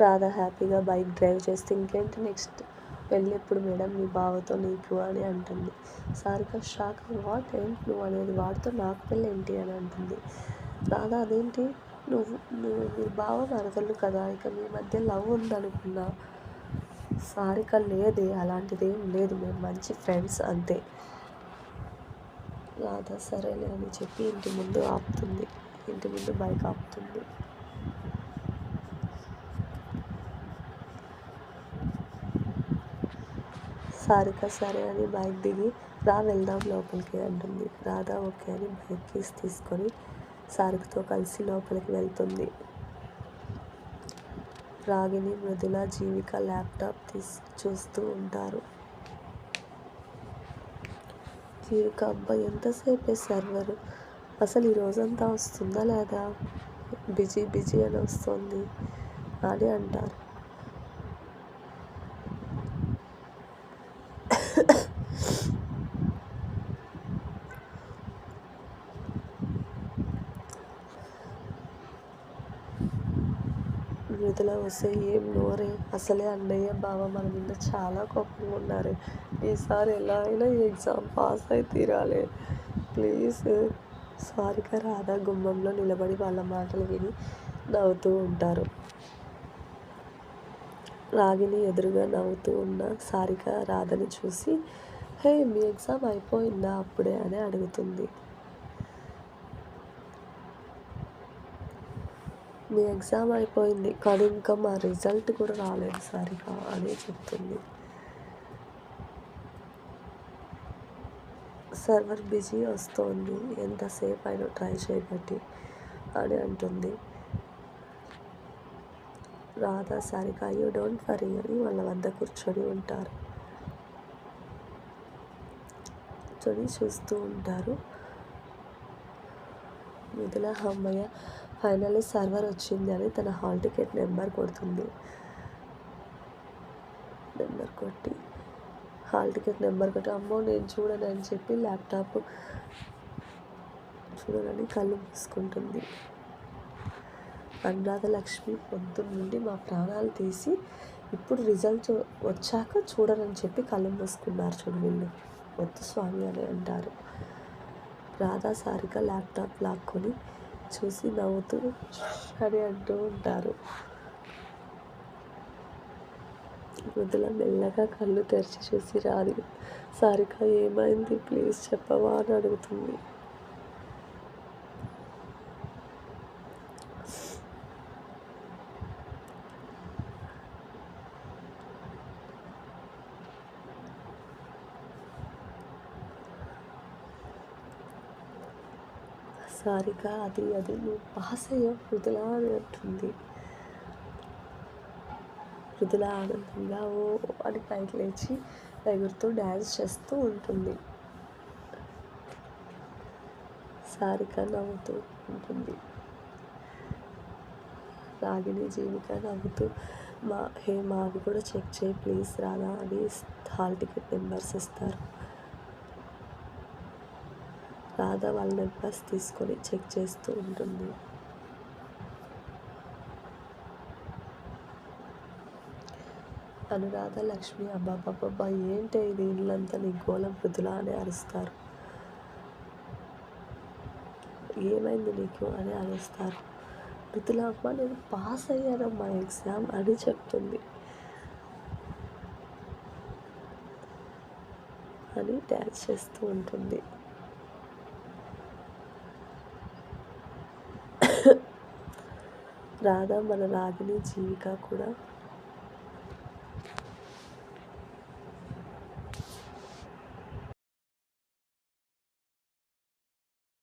రాధా హ్యాపీగా bike drive చేస్తే ఇంకేంటి నెక్స్ట్ పెళ్ళెప్పుడు మేడం మీ బావతో నీకు అని అంటుంది. సారిక షాక్ వాట్ ఏంటి నువ్వు అనేది? వాడితో నాకు పెళ్ళి ఏంటి అని అంటుంది. రాధా అదేంటి? నువ్వు నువ్వు మీ బావ మరదలు కదా ఇక మీ మధ్య లవ్ ఉందనుకున్నా. సారిక లేదే అలాంటిది ఏం లేదు మేము మంచి ఫ్రెండ్స్ అంతే. రాధా సరేలే అని చెప్పి ఇంటి ముందు ఆపుతుంది. ఇంటి ముందు బైక్ ఆపుతుంది. సారిక సరే అని బైక్ దిగి రా వెళ్దాం లోపలికి అంటుంది. రాధా ఓకే అని బైక్ కీస్ తీసుకొని సారికతో కలిసి లోపలికి వెళ్తుంది. రాగిని మృదుల జీవిక ల్యాప్టాప్ తీసి చూస్తూ ఉంటారు. జీవిక అబ్బాయి ఎంతసేపే సర్వర్? అసలు ఈ రోజంతా వస్తుందా లేదా? బిజీ బిజీ అని వస్తుంది. అని అంటారు. మృదుల వస్తే ఏం నోరే? అసలే అన్నయ్య బావ మన మీద చాలా కోపంగా ఉన్నారు ఈసారి ఎలా అయినా ఈ ఎగ్జామ్ పాస్ అయి తీరాలి ప్లీజ్. సారిక రాధా గుమ్మంలో నిలబడి వాళ్ళ మాటలు విని నవ్వుతూ ఉంటారు. రాగిని ఎదురుగా నవ్వుతూ ఉన్న సారిక రాధని చూసి హే మీ ఎగ్జామ్ అయిపోయిందా అప్పుడే? అని అడుగుతుంది. మీ ఎగ్జామ్ అయిపోయింది. కానీ ఇంకా మా రిజల్ట్ కూడా రాలేదు సరిగా అని చెప్తుంది. సర్వర్ బిజీ వస్తోంది. ఎంతసేపు అయినా ట్రై చేయబట్టి అని అంటుంది. రాధా సరిగా యూ డోంట్ వరీ అని వాళ్ళ వద్ద కూర్చొని ఉంటారు. కూర్చొని చూస్తూ ఉంటారు. మిథుల అమ్మయ్య ఫైనల్లీ సర్వర్ వచ్చింది అని తన హాల్ టికెట్ నెంబర్ కొడుతుంది. నెంబర్ కొట్టి హాల్ టికెట్ నెంబర్ కొట్టి అమ్మో నేను చూడను అని చెప్పి ల్యాప్టాప్ చూడనని కళ్ళు మూసుకుంటుంది. అనురాధ లక్ష్మి పొద్దున్న నుండి మా ప్రాణాలు తీసి ఇప్పుడు రిజల్ట్ వచ్చాక చూడనని చెప్పి కళ్ళు మూసుకున్నారు చూడు వీళ్ళు. వద్దు స్వామి అని అంటారు. రాధా సారిగా ల్యాప్టాప్ లాక్కొని చూసి నవ్వుతూ అని అంటూ ఉంటారు. మృదుల మెల్లగా కళ్ళు తెరిచి చూసి రాది సారిక ఏమైంది? ప్లీజ్ చెప్పవా అని అడుగుతుంది. సారిక అది అది నువ్వు వృధులాడుతుంది వృధులా అని ఆనందంగా ఓ అని పైకి లేచి ఎగురుతూ డ్యాన్స్ చేస్తూ ఉంటుంది. సారిక నవ్వుతూ ఉంటుంది. రాగిని జీవిక నవ్వుతూ మా హే మావి కూడా చెక్ చేయి ప్లీజ్ రాదా అని హాల్ టికెట్ నెంబర్స్ ఇస్తారు. రాధ వాళ్ళ నెంబర్స్ తీసుకొని చెక్ చేస్తూ ఉంటుంది. అనురాధ లక్ష్మి అబ్బాబ్బాబ్బా ఏంటి ఇది? ఇళ్ళంతా నీ గోళం మృదులా అని అరుస్తారు. ఏమైంది నీకు? అని అరుస్తారు. మృతులా అమ్మ నేను పాస్ అయ్యానమ్మా ఎగ్జామ్ అని చెప్తుంది. అని డ్యాన్స్ చేస్తూ ఉంటుంది. రాధా మన రాగిణి జీవిక కూడా